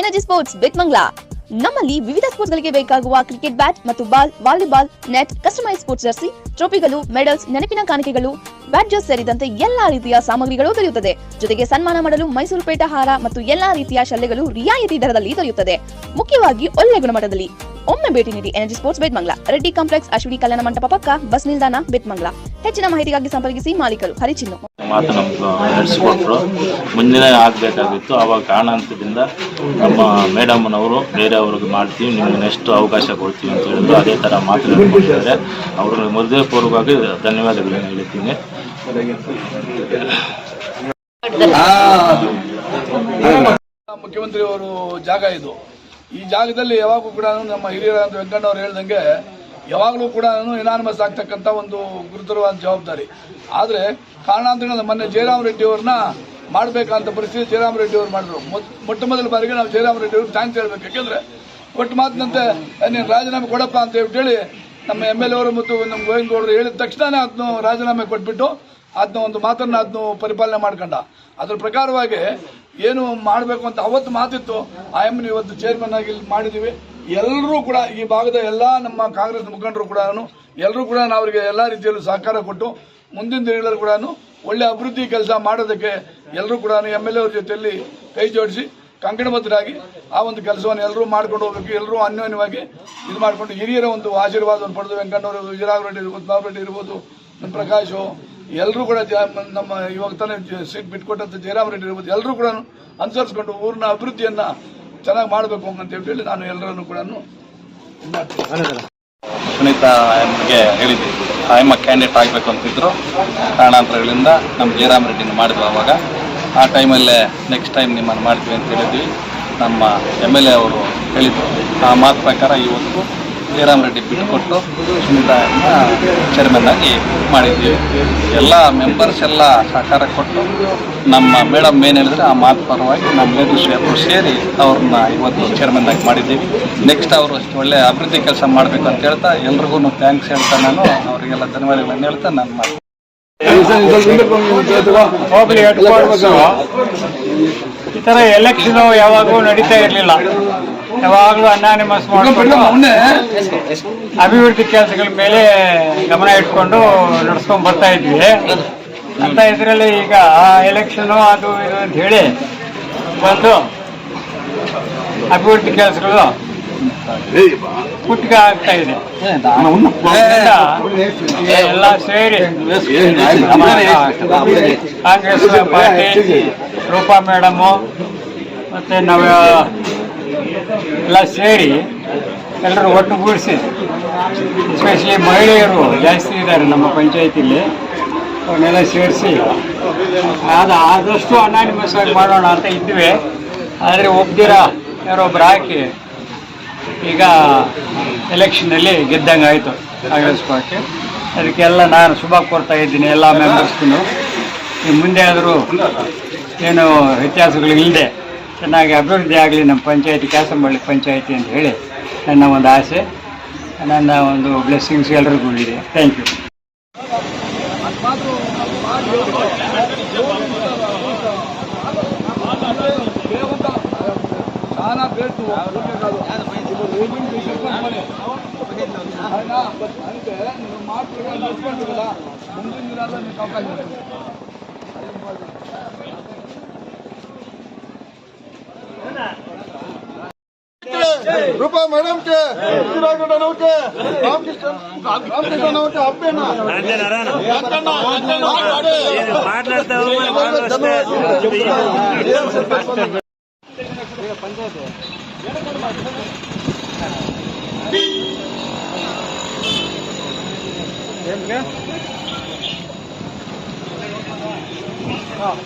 Energy sports ಬಿಟ್ಮಂಗ್ಲಾ ನಮ್ಮಲ್ಲಿ ವಿವಿಧ sports ಗಳಿಗೆ ಬೇಕಾಗುವ ಕ್ರಿಕೆಟ್ ಬ್ಯಾಟ್ ಮತ್ತು ball, volleyball, net customise sports jersey ಟ್ರೋಫಿಗಳು medals ನೆನಪಿನ ಕಾಣಿಕೆಗಳು ಬ್ಯಾಡ್ಜಸ್ ಸೇರಿದಂತೆ ಎಲ್ಲಾ ರೀತಿಯ ಸಾಮಗ್ರಿಗಳು ದೊರೆಯುತ್ತದೆ. ಜೊತೆಗೆ ಸನ್ಮಾನ ಮಾಡಲು ಮೈಸೂರು ಪೇಟ ಹಾರ ಮತ್ತು ಎಲ್ಲಾ ರೀತಿಯ ಶಲ್ಯಗಳು ರಿಯಾಯಿತಿ ದರದಲ್ಲಿ ದೊರೆಯುತ್ತದೆ. ಮುಖ್ಯವಾಗಿ ಒಳ್ಳೆ ಗುಣಮಟ್ಟದಲ್ಲಿ. ಒಮ್ಮೆ ಭೇಟಿ ನೀಡಿ energy sports Betmangala Reddy complex Ashwini Kalyana Mantapa ಪಕ್ಕ ಬಸ್ ನಿಲ್ದಾಣ ಬೆಟ್ಮಂಗ್ಲಾ ಹೆಚ್ಚಿನ ಮಾಹಿತಿಗಾಗಿ ಸಂಪರ್ಕಿಸಿ ಮಾಲೀಕರು ಹರಿಚಿನ್ನು. ಮಾತು ನಮ್ಮ ನಡೆಸಿಕೊಟ್ರು ಮುಂದಿನ ಆಗಬೇಕಾಗಿತ್ತು. ಆವಾಗ ಕಾರಣಾಂತದಿಂದ ನಮ್ಮ ಮೇಡಮ್ನವರು ಬೇರೆಯವ್ರಿಗೆ ಮಾಡ್ತೀವಿ. ನಿಮ್ಗೆ ನೆಕ್ಸ್ಟ್ ಅವಕಾಶ ಕೊಡ್ತೀವಿ ಅಂತ ಹೇಳಿದ್ರು. ಅದೇ ಥರ ಮಾತು ಹೇಳಿದ್ದಾರೆ. ಅವ್ರಿಗೆ ಮೊದಲೇ ಪೂರ್ವವಾಗಿ ಧನ್ಯವಾದಗಳನ್ನು ಹೇಳ್ತೀನಿ. ಮುಖ್ಯಮಂತ್ರಿಯವರು ಜಾಗ ಇದು. ಈ ಜಾಗದಲ್ಲಿ ಯಾವಾಗೂ ಕೂಡ ನಮ್ಮ ಹಿರಿಯರಾದ ವೆಂಕಣ್ಣವ್ರು ಹೇಳ್ದಂಗೆ ಯಾವಾಗಲೂ ಕೂಡ ಇನಾನಮಸ್ ಆಗ್ತಕ್ಕಂಥ ಒಂದು ಗುರುತರವಾದ ಜವಾಬ್ದಾರಿ. ಆದರೆ ಕಾರಣಾಂತರಗಳ ಮೊನ್ನೆ ಜಯರಾಮ್ ರೆಡ್ಡಿ ಅವ್ರನ್ನ ಮಾಡಬೇಕಂತ ಪರಿಸ್ಥಿತಿ ಜಯರಾಮ್ ರೆಡ್ಡಿ ಅವರು ಮಾಡಿದ್ರು. ಮೊಟ್ಟ ಮೊದಲ ಬಾರಿಗೆ ನಾವು ಜಯರಾಮ್ ರೆಡ್ಡಿ ಅವ್ರಿಗೆ ಥ್ಯಾಂಕ್ಸ್ ಹೇಳ್ಬೇಕು. ಯಾಕೆಂದ್ರೆ ಒಟ್ಟು ಮಾತಿನಂತೆ ನೀನು ರಾಜೀನಾಮೆ ಕೊಡಪ್ಪ ಅಂತ ಹೇಳಿ ನಮ್ಮ ಎಂ ಎಲ್ ಎವರು ಮತ್ತು ನಮ್ಮ ಗೋವಿಂದಗೌಡರು ಹೇಳಿದ ತಕ್ಷಣನೇ ಅದನ್ನು ರಾಜೀನಾಮೆ ಕೊಟ್ಬಿಟ್ಟು ಅದನ್ನ ಒಂದು ಮಾತನ್ನ ಅದನ್ನು ಪರಿಪಾಲನೆ ಮಾಡ್ಕೊಂಡ. ಅದ್ರ ಪ್ರಕಾರವಾಗಿ ಏನು ಮಾಡಬೇಕು ಅಂತ ಅವತ್ತು ಮಾತಿತ್ತು. ಆ ಎಮ್ಮನ ಇವತ್ತು ಚೇರ್ಮನ್ ಆಗಿ ಮಾಡಿದೀವಿ. ಎಲ್ಲರೂ ಕೂಡ ಈ ಭಾಗದ ಎಲ್ಲ ನಮ್ಮ ಕಾಂಗ್ರೆಸ್ ಮುಖಂಡರು ಕೂಡ ಎಲ್ಲರೂ ಕೂಡ ನಾವು ಅವರಿಗೆ ಎಲ್ಲ ರೀತಿಯಲ್ಲೂ ಸಹಕಾರ ಕೊಟ್ಟು, ಮುಂದಿನ ದಿನಗಳಲ್ಲಿ ಕೂಡ ಒಳ್ಳೆ ಅಭಿವೃದ್ಧಿ ಕೆಲಸ ಮಾಡೋದಕ್ಕೆ ಎಲ್ಲರೂ ಕೂಡ ಎಂ ಎಲ್ ಎ ಅವ್ರ ಜೊತೆಯಲ್ಲಿ ಕೈ ಜೋಡಿಸಿ, ಕಂಕಣಬದ್ಧರಾಗಿ ಆ ಒಂದು ಕೆಲಸವನ್ನು ಎಲ್ಲರೂ ಮಾಡ್ಕೊಂಡು ಹೋಗ್ಬೇಕು. ಎಲ್ಲರೂ ಅನ್ಯೋನ್ಯವಾಗಿ ಇದು ಮಾಡಿಕೊಂಡು ಹಿರಿಯರ ಒಂದು ಆಶೀರ್ವಾದವನ್ನು ಪಡೆದು ವೆಂಕಣ್ಣವರು ವಿಜಯರಾಘ ರೆಡ್ಡಿ ಇರ್ಬೋದು ಇರ್ಬೋದು ನಮ್ಮ ಪ್ರಕಾಶು ಎಲ್ಲರೂ ಕೂಡ ಜ- ನಮ್ಮ ಇವಾಗ ತಾನೇ ಸೀಟ್ ಬಿಟ್ಕೊಟ್ಟಂತ ಜಯರಾಮ್ ರೆಡ್ಡಿ ಇರ್ಬೋದು ಎಲ್ಲರೂ ಕೂಡ ಅನುಸರಿಸ್ಕೊಂಡು ಊರಿನ ಅಭಿವೃದ್ಧಿಯನ್ನ ಚೆನ್ನಾಗಿ ಮಾಡಬೇಕು ಅಂತ ಹೇಳಿ ನಾನು ಎಲ್ಲರನ್ನು ಕೂಡ ಸುನೀತಾ ಎಮ್ಗೆ ಹೇಳಿದ್ವಿ ಆ ಎಮ್ಮ ಕ್ಯಾಂಡಿಡೇಟ್ ಆಗಬೇಕು ಅಂತಿದ್ರು. ಕಾರಣಾಂತರಗಳಿಂದ ನಮ್ಮ ಜಯರಾಮ್ ರೆಡ್ಡಿನ ಮಾಡಿದ್ವು ಆವಾಗ. ಆ ಟೈಮಲ್ಲೇ ನೆಕ್ಸ್ಟ್ ಟೈಮ್ ನಿಮ್ಮನ್ನು ಮಾಡ್ತೀವಿ ಅಂತ ಹೇಳಿದ್ವಿ. ನಮ್ಮ ಎಂ ಎಲ್ ಎ ಅವರು ಹೇಳಿದ್ರು. ಆ ಮಾತು ಪ್ರಕಾರ ಇವತ್ತು ಜಯರಾಮ್ ರೆಡ್ಡಿ ಬಿಟ್ಟುಕೊಟ್ಟು ಸುನೀತಾ ಚೇರ್ಮನ್ ಆಗಿ ಮಾಡಿದ್ವಿ ಎಲ್ಲ ಮೆಂಬರ್ಸ್ ಎಲ್ಲ ಸಹಕಾರ ಕೊಟ್ಟು ನಮ್ಮ ಮೇಡಮ್ ಏನು ಹೇಳಿದ್ರೆ ಆ ಮಾತು ಪರವಾಗಿ ನಮ್ಮ ಲೇಡೀಸ್ ಎಲ್ಲರೂ ಸೇರಿ ಅವ್ರನ್ನ ಇವತ್ತು ಚೇರ್ಮನ್ ಆಗಿ ಮಾಡಿದ್ದೀವಿ. ನೆಕ್ಸ್ಟ್ ಅವರು ಅಷ್ಟು ಒಳ್ಳೆ ಅಭಿವೃದ್ಧಿ ಕೆಲಸ ಮಾಡಬೇಕು ಅಂತ ಹೇಳ್ತಾ ಎಲ್ರಿಗೂ ಥ್ಯಾಂಕ್ಸ್ ಹೇಳ್ತಾ ನಾನು. ಅವರಿಗೆಲ್ಲ ಧನ್ಯವಾದಗಳನ್ನು ಹೇಳ್ತಾ ನಾನು ಮಾತು ಈ ತರ ಎಲೆಕ್ಷನ್ ಯಾವಾಗೂ ನಡೀತಾ ಇರಲಿಲ್ಲ. ಯಾವಾಗಲೂ ಅನಾನಿಮಸ್ ಮಾಡಿಕೊಂಡು ಅಭಿವೃದ್ಧಿ ಕೆಲಸಗಳ ಮೇಲೆ ಗಮನ ಇಟ್ಕೊಂಡು ನಡ್ಸ್ಕೊಂಡ್ ಬರ್ತಾ ಇದ್ವಿ ಅಂತ ಇದರಲ್ಲಿ ಈಗ ಎಲೆಕ್ಷನ್ ಅದು ಇದು ಅಂತ ಹೇಳಿ ಬಂದು ಅಭಿವೃದ್ಧಿ ಕೆಲಸಗಳು ಕುಟ್ಕ ಆಗ್ತಾ ಇದೆ ಎಲ್ಲ ಸೇರಿ ಕಾಂಗ್ರೆಸ್ ಪಾರ್ಟಿ ರೂಪಾ ಮೇಡಮು ಮತ್ತೆ ನಾವು ಎಲ್ಲ ಸೇರಿ ಎಲ್ಲರೂ ಒಟ್ಟುಗೂಡಿಸಿ ಎಸ್ಪೆಷಲಿ ಮಹಿಳೆಯರು ಜಾಸ್ತಿ ಇದ್ದಾರೆ ನಮ್ಮ ಪಂಚಾಯತಿಲಿ, ಅವನ್ನೆಲ್ಲ ಸೇರಿಸಿ ಅದು ಆದಷ್ಟು ಅನಾನಿಮಸ್ ಆಗಿ ಮಾಡೋಣ ಅಂತ ಇದ್ವಿ ಆದರೆ ಒಬ್ದಿರ ಯಾರೊಬ್ರು ಹಾಕಿ ಈಗ ಎಲೆಕ್ಷನಲ್ಲಿ ಗೆದ್ದಂಗೆ ಆಯಿತು ಕಾಂಗ್ರೆಸ್ ಪಾರ್ಟಿ. ಅದಕ್ಕೆಲ್ಲ ನಾನು ಶುಭ ಕೊಡ್ತಾ ಇದ್ದೀನಿ ಎಲ್ಲ ಮೆಂಬರ್ಸ್ಗೂ ಮುಂದೆ ಆದರೂ ಏನು ವ್ಯತ್ಯಾಸಗಳು ಇಲ್ಲದೆ ಚೆನ್ನಾಗಿ ಅಭಿವೃದ್ಧಿ ಆಗಲಿ ನಮ್ಮ ಪಂಚಾಯತಿ ಕಾಸಂಬಳ್ಳಿ ಪಂಚಾಯತಿ ಅಂತ ಹೇಳಿ ನನ್ನ ಒಂದು ಆಸೆ ನನ್ನ ಒಂದು ಬ್ಲೆಸ್ಸಿಂಗ್ಸ್ ಎಲ್ರಿಗೂ ಇದೆ ಥ್ಯಾಂಕ್ ಯು చాలా గ్రేట్ అంటే నువ్వు మాట్లాడి నడుచుకోండి కదా ముందు దినాల్లో నీకు అవకాశం Rupa madam K ಕಿರಾಗಣ್ಣನವ್ K Ramakrishna ರಾಮಕೃಷ್ಣನವ್ ಕೆ ಅಪ್ಪೇನ ಪಂಚಾಯತ್ ಏನ್ಗೆ ಹಾಂ